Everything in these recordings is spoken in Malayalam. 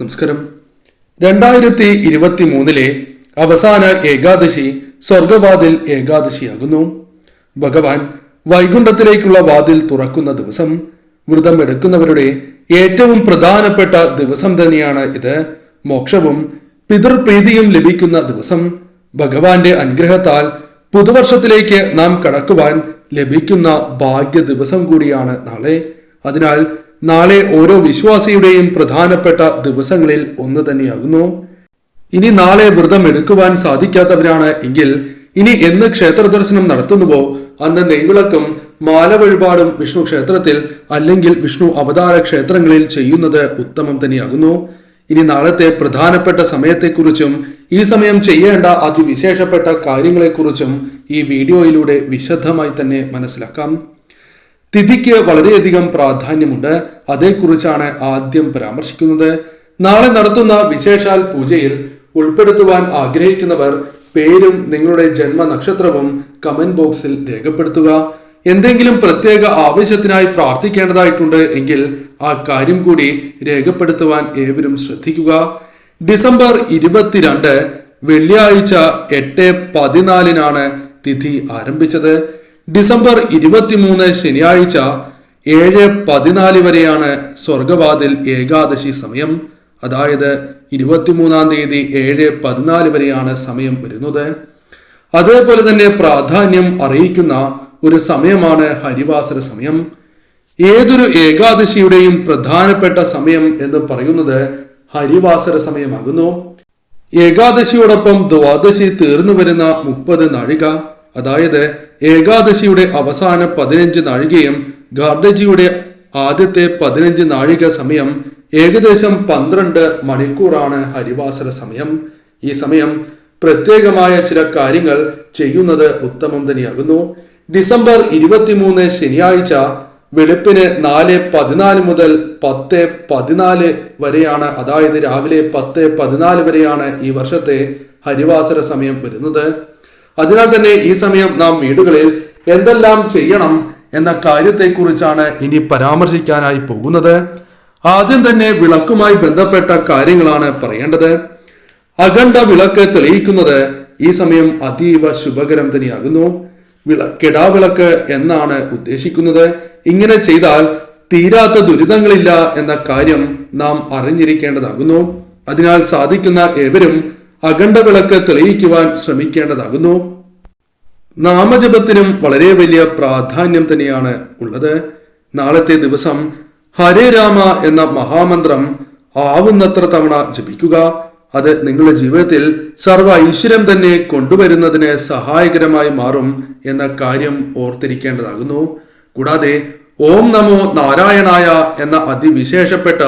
നമസ്കാരം. രണ്ടായിരത്തി ഇരുപത്തി മൂന്നിലെ അവസാന ഏകാദശി സ്വർഗവാതിൽ ഏകാദശിയാകുന്നു. ഭഗവാൻ വൈകുണ്ഠത്തിലേക്കുള്ള വാതിൽ തുറക്കുന്ന ദിവസം വ്രതം എടുക്കുന്നവരുടെ ഏറ്റവും പ്രധാനപ്പെട്ട ദിവസം തന്നെയാണ് ഇത്. മോക്ഷവും പിതൃപ്രീതിയും ലഭിക്കുന്ന ദിവസം ഭഗവാന്റെ അനുഗ്രഹത്താൽ പുതുവർഷത്തിലേക്ക് നാം കടക്കുവാൻ ലഭിക്കുന്ന ഭാഗ്യ ദിവസം കൂടിയാണ് നാളെ. അതിനാൽ നാളെ ഓരോ വിശ്വാസിയുടെയും പ്രധാനപ്പെട്ട ദിവസങ്ങളിൽ ഒന്ന് തന്നെയാകുന്നു. ഇനി നാളെ വ്രതം എടുക്കുവാൻ സാധിക്കാത്തവരാണ് എങ്കിൽ ഇനി എന്ന് ക്ഷേത്ര ദർശനം നടത്തുന്നുവോ? അന്ന് നെയ്വിളക്കും മാല വഴിപാടും വിഷ്ണു ക്ഷേത്രത്തിൽ അല്ലെങ്കിൽ വിഷ്ണു അവതാര ക്ഷേത്രങ്ങളിൽ ചെയ്യുന്നത് ഉത്തമം തന്നെയാകുന്നു. ഇനി നാളത്തെ പ്രധാനപ്പെട്ട സമയത്തെക്കുറിച്ചും ഈ സമയം ചെയ്യേണ്ട അതിവിശേഷപ്പെട്ട കാര്യങ്ങളെക്കുറിച്ചും ഈ വീഡിയോയിലൂടെ വിശദമായി തന്നെ മനസ്സിലാക്കാം. തിഥിക്ക് വളരെയധികം പ്രാധാന്യമുണ്ട്. അതേക്കുറിച്ചാണ് ആദ്യം പരാമർശിക്കുന്നത്. നാളെ നടത്തുന്ന വിശേഷാൽ പൂജയിൽ ഉൾപ്പെടുത്തുവാൻ ആഗ്രഹിക്കുന്നവർ പേരും നിങ്ങളുടെ ജന്മനക്ഷത്രവും കമന്റ് ബോക്സിൽ രേഖപ്പെടുത്തുക. എന്തെങ്കിലും പ്രത്യേക ആവശ്യത്തിനായി പ്രാർത്ഥിക്കേണ്ടതായിട്ടുണ്ട് എങ്കിൽ ആ കാര്യം കൂടി രേഖപ്പെടുത്തുവാൻ ഏവരും ശ്രദ്ധിക്കുക. ഡിസംബർ ഇരുപത്തിരണ്ട് വെള്ളിയാഴ്ച എട്ട് പതിനാലിനാണ് തിഥി ആരംഭിച്ചത്. ഡിസംബർ ഇരുപത്തിമൂന്ന് ശനിയാഴ്ച ഏഴ് പതിനാല് വരെയാണ് സ്വർഗവാതിൽ ഏകാദശി സമയം. അതായത് ഇരുപത്തിമൂന്നാം തീയതി ഏഴ് പതിനാല് വരെയാണ് സമയം വരുന്നത്. അതേപോലെ തന്നെ പ്രാധാന്യം അറിയിക്കുന്ന ഒരു സമയമാണ് ഹരിവാസര സമയം. ഏതൊരു ഏകാദശിയുടെയും പ്രധാനപ്പെട്ട സമയം എന്ന് പറയുന്നത് ഹരിവാസര സമയമാകുന്നു. ഏകാദശിയോടൊപ്പം ദ്വാദശി തീർന്നു വരുന്ന മുപ്പത് നാഴിക അതായത് ഏകാദശിയുടെ അവസാന പതിനഞ്ച് നാഴികയും ഗാർഡജിയുടെ ആദ്യത്തെ പതിനഞ്ച് നാഴിക സമയം ഏകദേശം പന്ത്രണ്ട് മണിക്കൂറാണ് ഹരിവാസര സമയം. ഈ സമയം പ്രത്യേകമായ ചില കാര്യങ്ങൾ ചെയ്യുന്നത് ഉത്തമം തന്നെയാകുന്നു ഡിസംബർ ഇരുപത്തിമൂന്ന് ശനിയാഴ്ച വെളുപ്പിന് നാല് പതിനാല് മുതൽ പത്ത് പതിനാല് വരെയാണ് അതായത് രാവിലെ പത്ത് പതിനാല് വരെയാണ് ഈ വർഷത്തെ ഹരിവാസര സമയം വരുന്നത്. അതിനാൽ തന്നെ ഈ സമയം നാം വീടുകളിൽ എന്തെല്ലാം ചെയ്യണം എന്ന കാര്യത്തെക്കുറിച്ചാണ് ഇനി പരാമർശിക്കാനായി പോകുന്നത്. ആദ്യം തന്നെ വിളക്കുമായി ബന്ധപ്പെട്ട കാര്യങ്ങളാണ് പറയേണ്ടത്. അഖണ്ഡ വിളക്ക് തെളിയിക്കുന്നത് ഈ സമയം അതീവ ശുഭകരം തന്നെയാകുന്നു. വിള കെടാവിളക്ക് എന്നാണ് ഉദ്ദേശിക്കുന്നത്. ഇങ്ങനെ ചെയ്താൽ തീരാത്ത ദുരിതങ്ങളില്ല എന്ന കാര്യം നാം അറിഞ്ഞിരിക്കേണ്ടതാകുന്നു. അതിനാൽ സാധിക്കുന്ന ഏവരും അഖണ്ഡ വിളക്ക് തെളിയിക്കുവാൻ ശ്രമിക്കേണ്ടതാകുന്നു. നാമജപത്തിനും വളരെ വലിയ പ്രാധാന്യം തന്നെയാണ് ഉള്ളത്. നാളത്തെ ദിവസം ഹരേ രാമ എന്ന മഹാമന്ത്രം ആവുന്നത്ര തവണ ജപിക്കുക. അത് നിങ്ങളുടെ ജീവിതത്തിൽ സർവ ഐശ്വര്യം തന്നെ കൊണ്ടുവരുന്നതിന് സഹായകരമായി മാറും എന്ന കാര്യം ഓർത്തിരിക്കേണ്ടതാകുന്നു. കൂടാതെ ഓം നമോ നാരായണായ എന്ന അതിവിശേഷപ്പെട്ട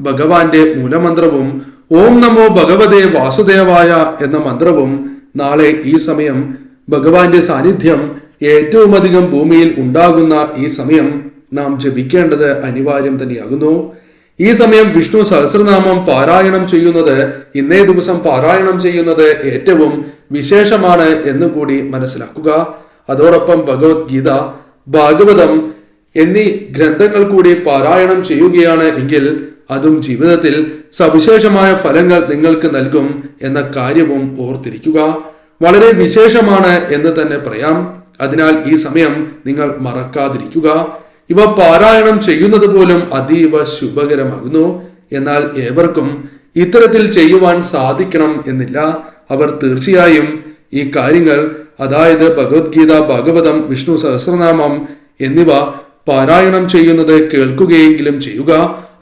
ഭഗവാന്റെ മൂലമന്ത്രവും ഓം നമോ ഭഗവതേ വാസുദേവായ എന്ന മന്ത്രവും നാളെ ഈ സമയം ഭഗവാന്റെ സാന്നിധ്യം ഏറ്റവും അധികം ഭൂമിയിൽ ഉണ്ടാകുന്ന ഈ സമയം നാം ജപിക്കേണ്ടത് അനിവാര്യം തന്നെയാകുന്നു. ഈ സമയം വിഷ്ണു സഹസ്രനാമം പാരായണം ചെയ്യുന്നത് ഇന്നേ ദിവസം പാരായണം ചെയ്യുന്നത് ഏറ്റവും വിശേഷമാണ് എന്ന് കൂടി മനസ്സിലാക്കുക. അതോടൊപ്പം ഭഗവത്ഗീത ഭാഗവതം എന്നീ ഗ്രന്ഥങ്ങൾ കൂടി പാരായണം ചെയ്യുകയാണ് എങ്കിൽ അതും ജീവിതത്തിൽ സവിശേഷമായ ഫലങ്ങൾ നിങ്ങൾക്ക് നൽകും എന്ന കാര്യവും ഓർത്തിരിക്കുക. വളരെ വിശേഷമാണ് എന്ന് തന്നെ പറയാം. അതിനാൽ ഈ സമയം നിങ്ങൾ മറക്കാതിരിക്കുക. ഇവ പാരായണം ചെയ്യുന്നത് പോലും അതീവ ശുഭകരമാകുന്നു. എന്നാൽ ഏവർക്കും ഇത്തരത്തിൽ ചെയ്യുവാൻ സാധിക്കണം എന്നില്ല. അവർ തീർച്ചയായും ഈ കാര്യങ്ങൾ അതായത് ഭഗവത്ഗീത ഭാഗവതം വിഷ്ണു സഹസ്രനാമം എന്നിവ പാരായണം ചെയ്യുന്നത് കേൾക്കുകയെങ്കിലും ചെയ്യുക.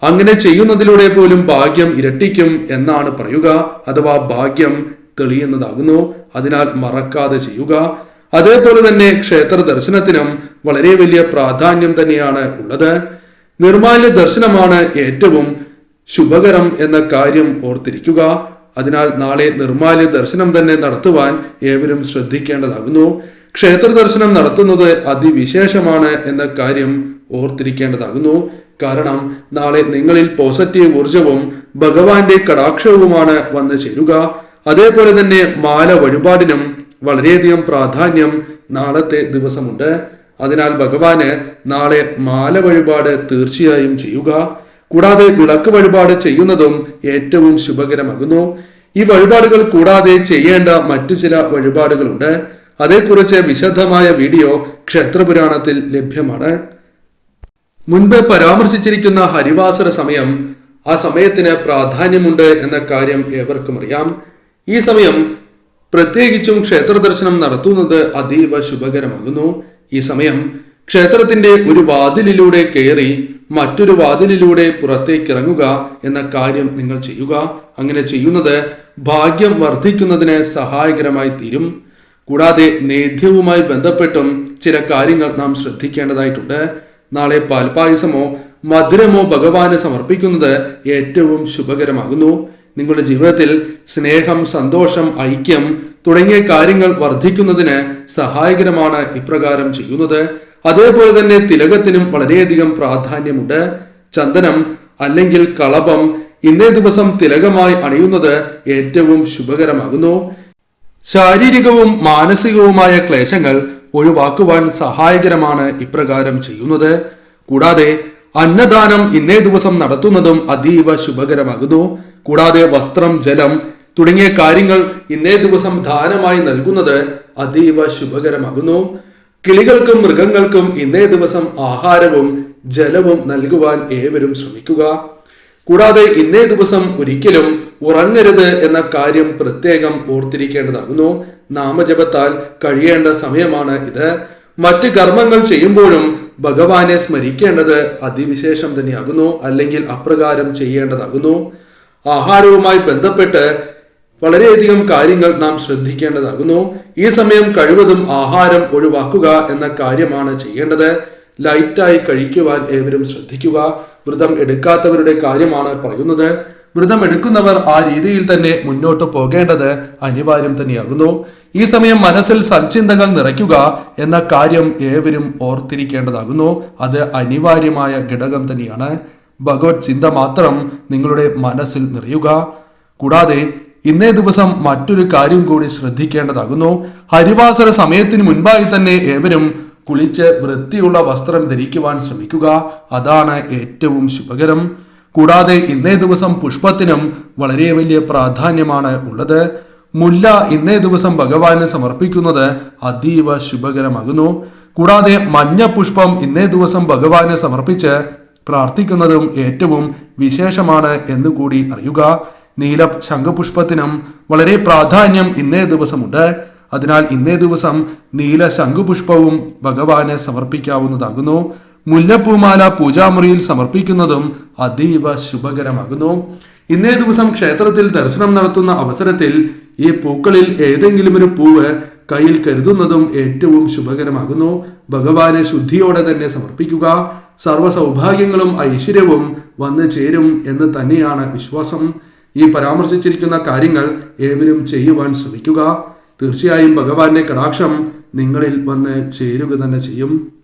അങ്ങനെ ചെയ്യുന്നതിലൂടെ പോലും ഭാഗ്യം ഇരട്ടിക്കും എന്നാണ് പറയുക അഥവാ ഭാഗ്യം തെളിയുന്നതാകുന്നു. അതിനാൽ മറക്കാതെ ചെയ്യുക. അതേപോലെ തന്നെ ക്ഷേത്ര ദർശനത്തിനും വളരെ വലിയ പ്രാധാന്യം തന്നെയാണ് ഉള്ളത്. നിർമാല്യ ദർശനമാണ് ഏറ്റവും ശുഭകരം എന്ന കാര്യം ഓർത്തിരിക്കുക. അതിനാൽ നാളെ നിർമാല്യ ദർശനം തന്നെ നടത്തുവാൻ ഏവരും ശ്രദ്ധിക്കേണ്ടതാകുന്നു. ക്ഷേത്ര ദർശനം നടത്തുന്നത് അതിവിശേഷമാണ് എന്ന കാര്യം ഓർത്തിരിക്കേണ്ടതാകുന്നു. കാരണം നാളെ നിങ്ങളിൽ പോസിറ്റീവ് ഊർജവും ഭഗവാന്റെ കടാക്ഷവുമാണ് വന്നു ചേരുക. അതേപോലെ തന്നെ മാല വഴിപാടിനും വളരെയധികം പ്രാധാന്യം നാളത്തെ ദിവസമുണ്ട്. അതിനാൽ ഭഗവാന് നാളെ മാല വഴിപാട് തീർച്ചയായും ചെയ്യുക. കൂടാതെ വിളക്ക് വഴിപാട് ചെയ്യുന്നതും ഏറ്റവും ശുഭകരമാകുന്നു. ഈ വഴിപാടുകൾ കൂടാതെ ചെയ്യേണ്ട മറ്റു ചില വഴിപാടുകളുണ്ട്. അതേക്കുറിച്ച് വിശദമായ വീഡിയോ ക്ഷേത്രപുരാണത്തിൽ ലഭ്യമാണ്. മുൻപ് പരാമർശിച്ചിരിക്കുന്ന ഹരിവാസര സമയം ആ സമയത്തിന് പ്രാധാന്യമുണ്ട് എന്ന കാര്യം ഏവർക്കും അറിയാം. ഈ സമയം പ്രത്യേകിച്ചും ക്ഷേത്ര ദർശനം നടത്തുന്നത് അതീവ ശുഭകരമാകുന്നു. ഈ സമയം ക്ഷേത്രത്തിന്റെ ഒരു വാതിലിലൂടെ കയറി മറ്റൊരു വാതിലിലൂടെ പുറത്തേക്ക് ഇറങ്ങുക എന്ന കാര്യം നിങ്ങൾ ചെയ്യുക. അങ്ങനെ ചെയ്യുന്നത് ഭാഗ്യം വർദ്ധിക്കുന്നതിന് സഹായകരമായി തീരും. കൂടാതെ നേദ്യവുമായി ബന്ധപ്പെട്ടും ചില കാര്യങ്ങൾ നാം ശ്രദ്ധിക്കേണ്ടതായിട്ടുണ്ട്. നാളെ പാൽപായസമോ മധുരമോ ഭഗവാന് സമർപ്പിക്കുന്നത് ഏറ്റവും ശുഭകരമാകുന്നു. നിങ്ങളുടെ ജീവിതത്തിൽ സ്നേഹം സന്തോഷം ഐക്യം തുടങ്ങിയ കാര്യങ്ങൾ വർദ്ധിക്കുന്നതിന് സഹായകരമാണ് ഇപ്രകാരം ചെയ്യുന്നത്. അതേപോലെ തന്നെ തിലകത്തിനും വളരെയധികം പ്രാധാന്യമുണ്ട്. ചന്ദനം അല്ലെങ്കിൽ കളഭം ഇന്നേ ദിവസം തിലകമായി അണിയുന്നത് ഏറ്റവും ശുഭകരമാകുന്നു. ശാരീരികവും മാനസികവുമായ ക്ലേശങ്ങൾ ഒഴിവാക്കുവാൻ സഹായകരമാണ് ഇപ്രകാരം ചെയ്യുന്നത്. കൂടാതെ അന്നദാനം ഇന്നേ ദിവസം നടത്തുന്നതും അതീവ ശുഭകരമാകുന്നു. കൂടാതെ വസ്ത്രം ജലം തുടങ്ങിയ കാര്യങ്ങൾ ഇന്നേ ദിവസം ദാനമായി നൽകുന്നത് അതീവ ശുഭകരമാകുന്നു. കിളികൾക്കും മൃഗങ്ങൾക്കും ഇന്നേ ദിവസം ആഹാരവും ജലവും നൽകുവാൻ ഏവരും ശ്രമിക്കുക. കൂടാതെ ഇന്നേ ദിവസം ഒരിക്കലും ഉറങ്ങരുത് എന്ന കാര്യം പ്രത്യേകം ഓർത്തിരിക്കേണ്ടതാകുന്നു. നാമജപത്താൽ കഴിയേണ്ട സമയമാണ് ഇത്. മറ്റ് കർമ്മങ്ങൾ ചെയ്യുമ്പോഴും ഭഗവാനെ സ്മരിക്കേണ്ടത് അതിവിശേഷം തന്നെയാകുന്നു അല്ലെങ്കിൽ അപ്രകാരം ചെയ്യേണ്ടതാകുന്നു. ആഹാരവുമായി ബന്ധപ്പെട്ട് വളരെയധികം കാര്യങ്ങൾ നാം ശ്രദ്ധിക്കേണ്ടതാകുന്നു. ഈ സമയം കഴിവതും ആഹാരം ഒഴിവാക്കുക എന്ന കാര്യമാണ് ചെയ്യേണ്ടത്. ലൈറ്റായി കഴിക്കുവാൻ ഏവരും ശ്രദ്ധിക്കുക. വ്രതം എടുക്കാത്തവരുടെ കാര്യമാണ് പറയുന്നത്. വ്രതം എടുക്കുന്നവർ ആ രീതിയിൽ തന്നെ മുന്നോട്ട് പോകേണ്ടത് അനിവാര്യം തന്നെയാകുന്നു. ഈ സമയം മനസ്സിൽ സൽചിന്തകൾ നിറയ്ക്കുക എന്ന കാര്യം ഏവരും ഓർത്തിരിക്കേണ്ടതാകുന്നു. അത് അനിവാര്യമായ ഘടകം തന്നെയാണ്. ഭഗവത് ചിന്ത മാത്രം നിങ്ങളുടെ മനസ്സിൽ നിറയുക. കൂടാതെ ഇന്നേ ദിവസം മറ്റൊരു കാര്യം കൂടി ശ്രദ്ധിക്കേണ്ടതാകുന്നു. ഹരിവാസര സമയത്തിന് മുൻപായി തന്നെ ഏവരും കുളിച്ച് വൃത്തിയുള്ള വസ്ത്രം ധരിക്കുവാൻ ശ്രമിക്കുക അതാണ് ഏറ്റവും ശുഭകരം. കൂടാതെ ഇന്നേ ദിവസം പുഷ്പത്തിനും വളരെ വലിയ പ്രാധാന്യമാണ് ഉള്ളത്. മുല്ല ഇന്നേ ദിവസം ഭഗവാന് സമർപ്പിക്കുന്നത് അതീവ ശുഭകരമാകുന്നു. കൂടാതെ മഞ്ഞ പുഷ്പം ഇന്നേ ദിവസം ഭഗവാന് സമർപ്പിച്ച് പ്രാർത്ഥിക്കുന്നതും ഏറ്റവും വിശേഷമാണ് എന്നുകൂടി അറിയുക. നീല ശംഖുപുഷ്പത്തിനും വളരെ പ്രാധാന്യം ഇന്നേ ദിവസമുണ്ട്. അതിനാൽ ഇന്നേ ദിവസം നീല ശംഖുപുഷ്പവും ഭഗവാന് സമർപ്പിക്കാവുന്നതാകുന്നു. മുല്ലപ്പൂമാല പൂജാമുറിയിൽ സമർപ്പിക്കുന്നതും അതീവ ശുഭകരമാകുന്നു. ഇന്നേ ദിവസം ക്ഷേത്രത്തിൽ ദർശനം നടത്തുന്ന അവസരത്തിൽ ഈ പൂക്കളിൽ ഏതെങ്കിലും ഒരു പൂവ് കയ്യിൽ കരുതുന്നതും ഏറ്റവും ശുഭകരമാകുന്നു. ഭഗവാനെ ശുദ്ധിയോടെ തന്നെ സമർപ്പിക്കുക. സർവ സൗഭാഗ്യങ്ങളും ഐശ്വര്യവും വന്നു ചേരും എന്ന് തന്നെയാണ് വിശ്വാസം. ഈ പരാമർശിച്ചിരിക്കുന്ന കാര്യങ്ങൾ ഏവരും ചെയ്യുവാൻ ശ്രമിക്കുക. തീർച്ചയായും ഭഗവാന്റെ കടാക്ഷം നിങ്ങളിൽ വന്ന് ചേരുക തന്നെ ചെയ്യും.